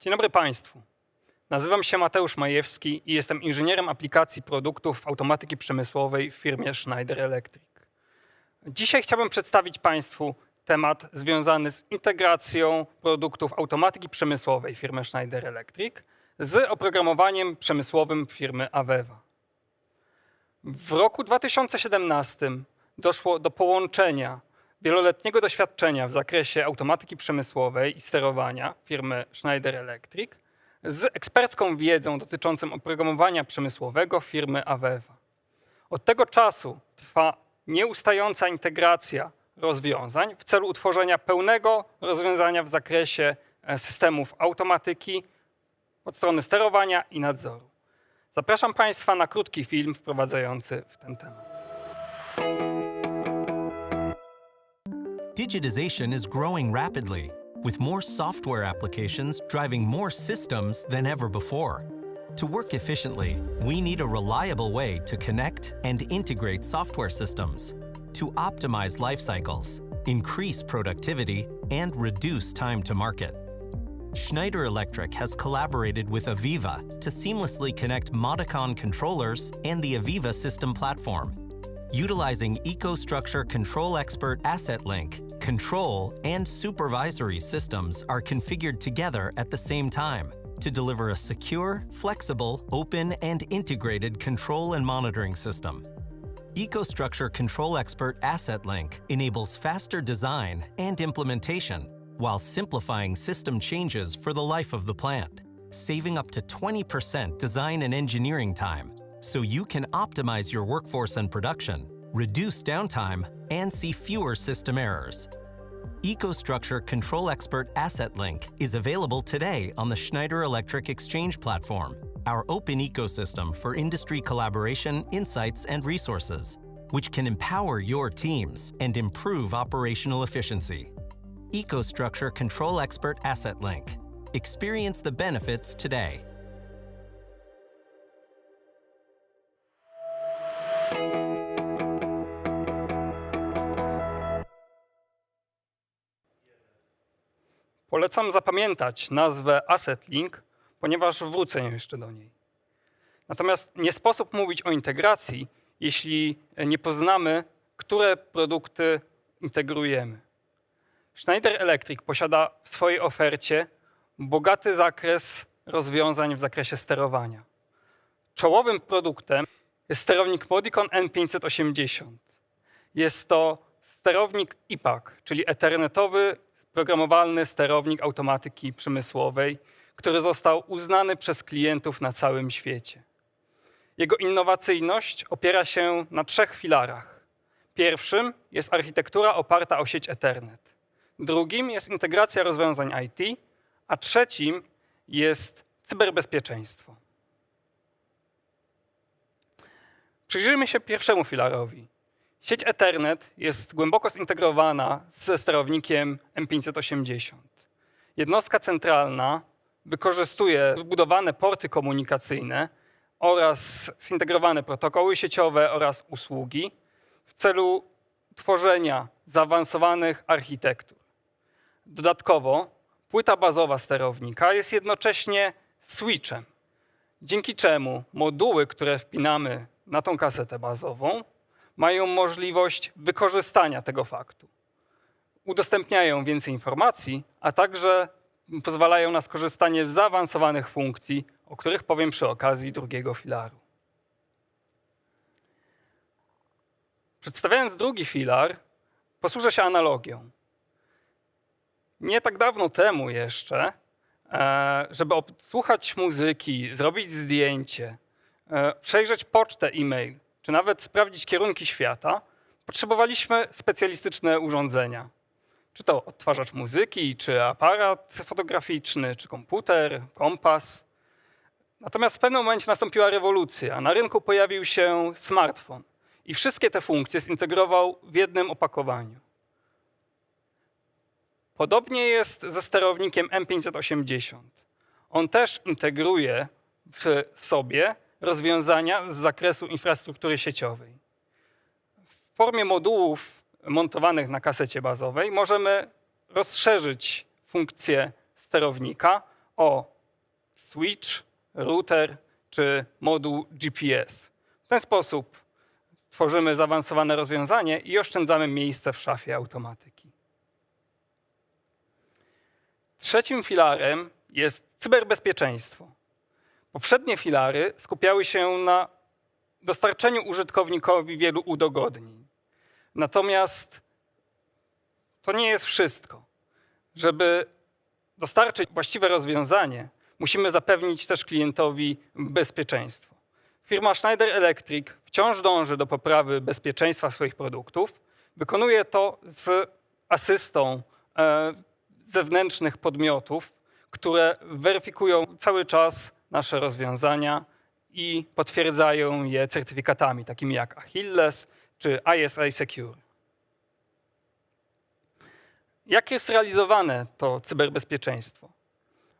Dzień dobry Państwu. Nazywam się Mateusz Majewski i jestem inżynierem aplikacji produktów automatyki przemysłowej w firmie Schneider Electric. Dzisiaj chciałbym przedstawić Państwu temat związany z integracją produktów automatyki przemysłowej firmy Schneider Electric z oprogramowaniem przemysłowym firmy Aveva. W roku 2017 doszło do połączenia wieloletniego doświadczenia w zakresie automatyki przemysłowej i sterowania firmy Schneider Electric z ekspercką wiedzą dotyczącą oprogramowania przemysłowego firmy Aveva. Od tego czasu trwa nieustająca integracja rozwiązań w celu utworzenia pełnego rozwiązania w zakresie e, systemów automatyki od strony sterowania i nadzoru. Zapraszam Państwa na krótki film wprowadzający w ten temat. Digitization is growing rapidly, with more software applications driving more systems than ever before. To work efficiently, we need a reliable way to connect and integrate software systems, to optimize life cycles, increase productivity, and reduce time to market. Schneider Electric has collaborated with Aviva to seamlessly connect Modicon controllers and the Aviva system platform. Utilizing EcoStructure Control Expert Asset Link, control and supervisory systems are configured together at the same time to deliver a secure, flexible, open, and integrated control and monitoring system. EcoStructure Control Expert Asset Link enables faster design and implementation while simplifying system changes for the life of the plant, saving up to 20% design and engineering time so you can optimize your workforce and production, reduce downtime, and see fewer system errors. EcoStructure Control Expert Asset Link is available today on the Schneider Electric Exchange platform, our open ecosystem for industry collaboration, insights, and resources, which can empower your teams and improve operational efficiency. EcoStructure Control Expert Asset Link. Experience the benefits today. Polecam zapamiętać nazwę Asset Link, ponieważ wrócę jeszcze do niej. Natomiast nie sposób mówić o integracji, jeśli nie poznamy, które produkty integrujemy. Schneider Electric posiada w swojej ofercie bogaty zakres rozwiązań w zakresie sterowania. Czołowym produktem jest sterownik Modicon N580. Jest to sterownik IPAC, czyli Ethernetowy programowalny sterownik automatyki przemysłowej, który został uznany przez klientów na całym świecie. Jego innowacyjność opiera się na trzech filarach. Pierwszym jest architektura oparta o sieć Ethernet. Drugim jest integracja rozwiązań IT, a trzecim jest cyberbezpieczeństwo. Przyjrzyjmy się pierwszemu filarowi. Sieć Ethernet jest głęboko zintegrowana ze sterownikiem M580. Jednostka centralna wykorzystuje wbudowane porty komunikacyjne oraz zintegrowane protokoły sieciowe oraz usługi w celu tworzenia zaawansowanych architektur. Dodatkowo płyta bazowa sterownika jest jednocześnie switchem, dzięki czemu moduły, które wpinamy na tą kasetę bazową, mają możliwość wykorzystania tego faktu. Udostępniają więcej informacji, a także pozwalają na skorzystanie z zaawansowanych funkcji, o których powiem przy okazji drugiego filaru. Przedstawiając drugi filar, posłużę się analogią. Nie tak dawno temu jeszcze, e, żeby odsłuchać muzyki, zrobić zdjęcie, e, przejrzeć pocztę e-mail, czy nawet sprawdzić kierunki świata, potrzebowaliśmy specjalistyczne urządzenia. Czy to odtwarzacz muzyki, czy aparat fotograficzny, czy komputer, kompas. Natomiast w pewnym momencie nastąpiła rewolucja. Na rynku pojawił się smartfon i wszystkie te funkcje zintegrował w jednym opakowaniu. Podobnie jest ze sterownikiem M580. On też integruje w sobie rozwiązania z zakresu infrastruktury sieciowej. W formie modułów montowanych na kasecie bazowej możemy rozszerzyć funkcję sterownika o switch, router czy moduł GPS. W ten sposób tworzymy zaawansowane rozwiązanie i oszczędzamy miejsce w szafie automatyki. Trzecim filarem jest cyberbezpieczeństwo. Poprzednie filary skupiały się na dostarczeniu użytkownikowi wielu udogodnień. Natomiast to nie jest wszystko. Żeby dostarczyć właściwe rozwiązanie, musimy zapewnić też klientowi bezpieczeństwo. Firma Schneider Electric wciąż dąży do poprawy bezpieczeństwa swoich produktów. Wykonuje to z asystą e, zewnętrznych podmiotów, które weryfikują cały czas nasze rozwiązania i potwierdzają je certyfikatami takimi jak Achilles czy ISA Secure. Jak jest realizowane to cyberbezpieczeństwo?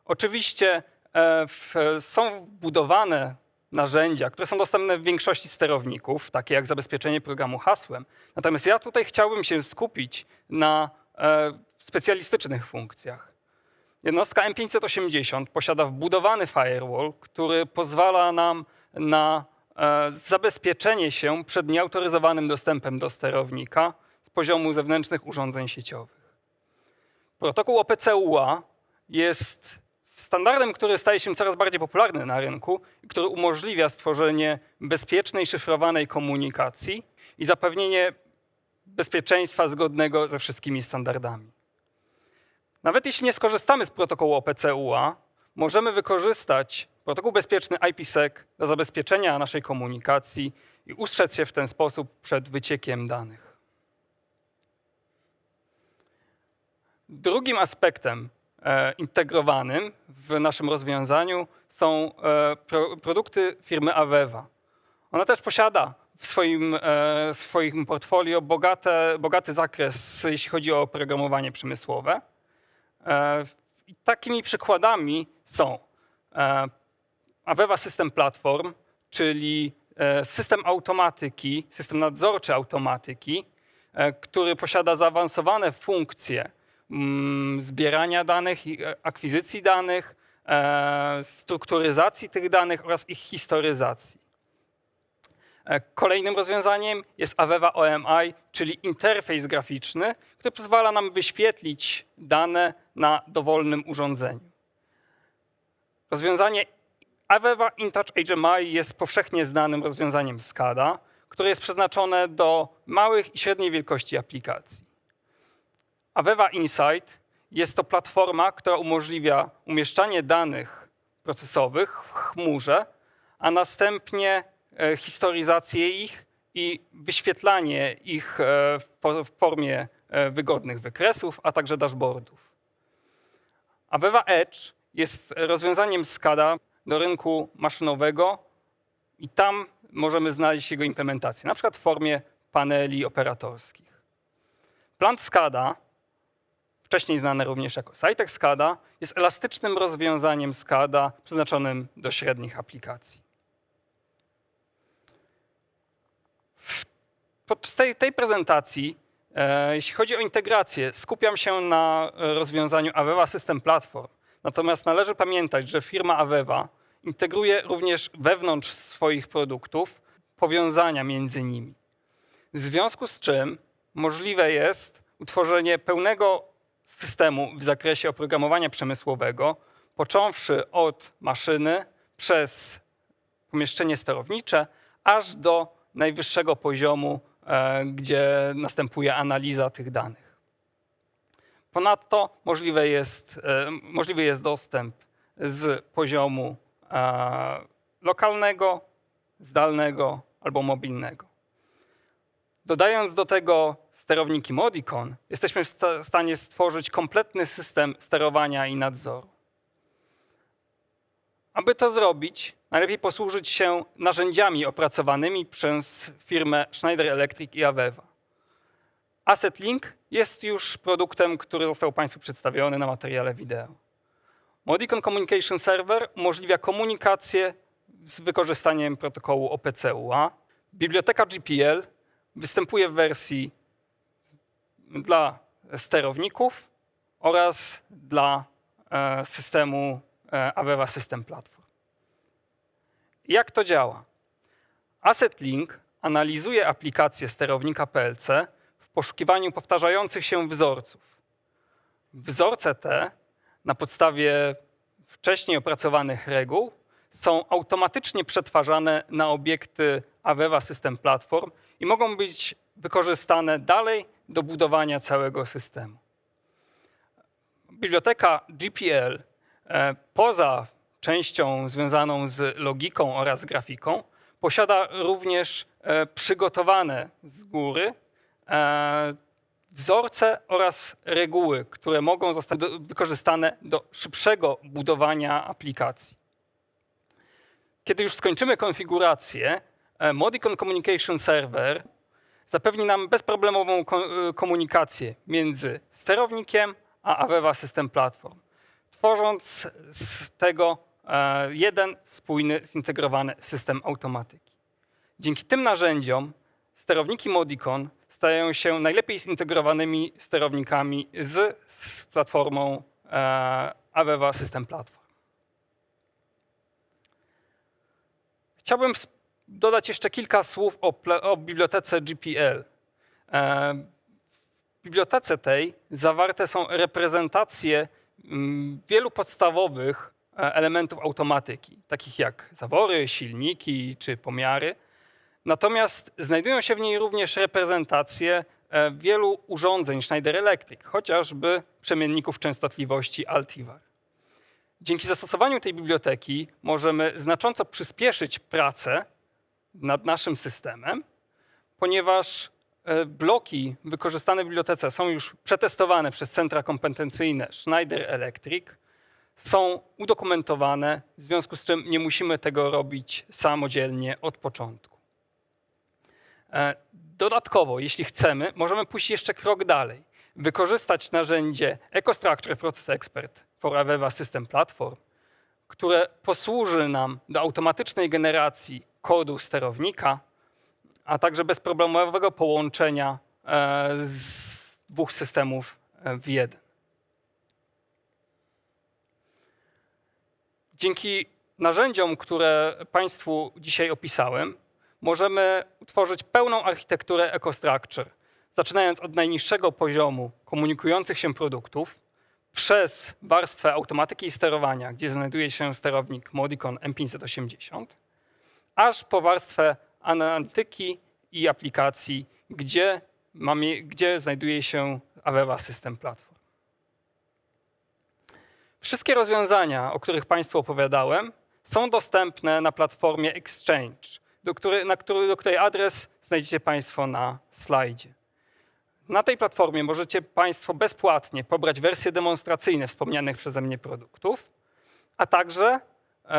Oczywiście e, w, są wbudowane narzędzia, które są dostępne w większości sterowników, takie jak zabezpieczenie programu hasłem. Natomiast ja tutaj chciałbym się skupić na e, specjalistycznych funkcjach. Jednostka M580 posiada wbudowany firewall, który pozwala nam na e, zabezpieczenie się przed nieautoryzowanym dostępem do sterownika z poziomu zewnętrznych urządzeń sieciowych. Protokół OPC-UA jest standardem, który staje się coraz bardziej popularny na rynku i który umożliwia stworzenie bezpiecznej, szyfrowanej komunikacji i zapewnienie bezpieczeństwa zgodnego ze wszystkimi standardami. Nawet jeśli nie skorzystamy z protokołu OPC-UA, możemy wykorzystać protokół bezpieczny IPsec do zabezpieczenia naszej komunikacji i ustrzec się w ten sposób przed wyciekiem danych. Drugim aspektem e, integrowanym w naszym rozwiązaniu są e, pro, produkty firmy Aveva. Ona też posiada w swoim, e, swoim portfolio bogate, bogaty zakres, jeśli chodzi o oprogramowanie przemysłowe. E, takimi przykładami są e, Aveva System Platform, czyli e, system automatyki, system nadzorczy automatyki, który posiada zaawansowane funkcje mm, zbierania danych, akwizycji danych, strukturyzacji tych danych oraz ich historyzacji. E, Kolejnym rozwiązaniem jest Aveva OMI, czyli interfejs graficzny, który pozwala nam wyświetlić dane na dowolnym urządzeniu. Rozwiązanie Aveva InTouch HMI jest powszechnie znanym rozwiązaniem SCADA, które jest przeznaczone do małych i średniej wielkości aplikacji. Aveva Insight jest to platforma, która umożliwia umieszczanie danych procesowych w chmurze, a następnie historyzację ich i wyświetlanie ich e, w formie e, wygodnych wykresów, a także dashboardów. Aveva Edge jest rozwiązaniem SCADA do rynku maszynowego i tam możemy znaleźć jego implementację, na przykład w formie paneli operatorskich. Plant SCADA, wcześniej znany również jako Sitex SCADA, jest elastycznym rozwiązaniem SCADA przeznaczonym do średnich aplikacji. Podczas tej, tej prezentacji, e, jeśli chodzi o integrację, skupiam się na e, rozwiązaniu Aveva System Platform. Natomiast należy pamiętać, że firma Aveva integruje również wewnątrz swoich produktów powiązania między nimi. W związku z czym możliwe jest utworzenie pełnego systemu w zakresie oprogramowania przemysłowego, począwszy od maszyny przez pomieszczenie sterownicze, aż do najwyższego poziomu, gdzie następuje analiza tych danych. Ponadto możliwe jest, e, możliwy jest dostęp z poziomu e, lokalnego, zdalnego albo mobilnego. Dodając do tego sterowniki Modicon, jesteśmy w sta- stanie stworzyć kompletny system sterowania i nadzoru. Aby to zrobić, najlepiej posłużyć się narzędziami opracowanymi przez firmę Schneider Electric i Aveva. Asset Link jest już produktem, który został Państwu przedstawiony na materiale wideo. Modicon Communication Server umożliwia komunikację z wykorzystaniem protokołu OPC-UA. Biblioteka GPL występuje w wersji dla sterowników oraz dla e, systemu Aveva System Platform. Jak to działa? Asset Link analizuje aplikację sterownika PLC w poszukiwaniu powtarzających się wzorców. Wzorce te na podstawie wcześniej opracowanych reguł są automatycznie przetwarzane na obiekty Aveva System Platform i mogą być wykorzystane dalej do budowania całego systemu. Biblioteka GPL poza częścią związaną z logiką oraz grafiką posiada również e, przygotowane z góry e, wzorce oraz reguły, które mogą zostać wykorzystane do szybszego budowania aplikacji. Kiedy już skończymy konfigurację, e, Modicon Communication Server zapewni nam bezproblemową ko- e, komunikację między sterownikiem a Aveva System Platform, tworząc z tego e, jeden spójny, zintegrowany system automatyki. Dzięki tym narzędziom sterowniki Modicon stają się najlepiej zintegrowanymi sterownikami z, z platformą e, Aveva System Platform. Chciałbym dodać jeszcze kilka słów o, o bibliotece GPL. E, w bibliotece tej zawarte są reprezentacje wielu podstawowych e, elementów automatyki, takich jak zawory, silniki czy pomiary. Natomiast znajdują się w niej również reprezentacje e, wielu urządzeń Schneider Electric, chociażby przemienników częstotliwości Altivar. Dzięki zastosowaniu tej biblioteki możemy znacząco przyspieszyć pracę nad naszym systemem, ponieważ bloki wykorzystane w bibliotece są już przetestowane przez centra kompetencyjne Schneider Electric, są udokumentowane, w związku z czym nie musimy tego robić samodzielnie od początku. E, Dodatkowo, jeśli chcemy, możemy pójść jeszcze krok dalej. Wykorzystać narzędzie EcoStructure Process Expert for Aveva System Platform, które posłuży nam do automatycznej generacji kodu sterownika, a także bezproblemowego połączenia e, z dwóch systemów e, w jeden. Dzięki narzędziom, które Państwu dzisiaj opisałem, możemy utworzyć pełną architekturę EcoStructure, zaczynając od najniższego poziomu komunikujących się produktów, przez warstwę automatyki i sterowania, gdzie znajduje się sterownik Modicon M580, aż po warstwę analityki i aplikacji, gdzie, mamy, gdzie znajduje się Aveva System Platform. Wszystkie rozwiązania, o których Państwu opowiadałem, są dostępne na platformie Exchange, do, której, na który, do której adres znajdziecie Państwo na slajdzie. Na tej platformie możecie Państwo bezpłatnie pobrać wersje demonstracyjne wspomnianych przeze mnie produktów, a także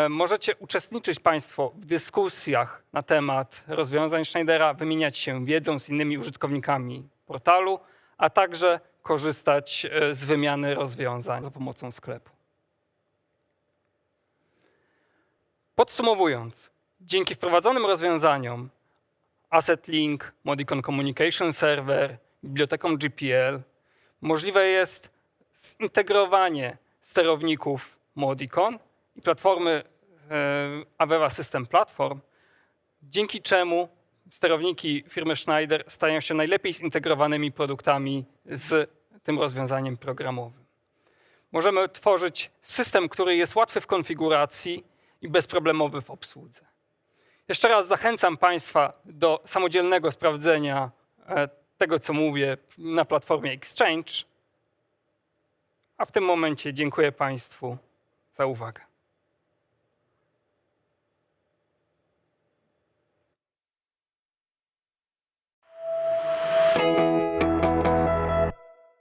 możecie uczestniczyć Państwo w dyskusjach na temat rozwiązań Schneidera, wymieniać się wiedzą z innymi użytkownikami portalu, a także korzystać e, z wymiany rozwiązań za pomocą sklepu. Podsumowując, dzięki wprowadzonym rozwiązaniom Asset Link, Modicon Communication Server, biblioteką GPL możliwe jest zintegrowanie sterowników Modicon i platformy e, Aveva System Platform, dzięki czemu sterowniki firmy Schneider stają się najlepiej zintegrowanymi produktami z tym rozwiązaniem programowym. Możemy tworzyć system, który jest łatwy w konfiguracji i bezproblemowy w obsłudze. Jeszcze raz zachęcam Państwa do samodzielnego sprawdzenia e, tego, co mówię na platformie Exchange. A w tym momencie dziękuję Państwu za uwagę.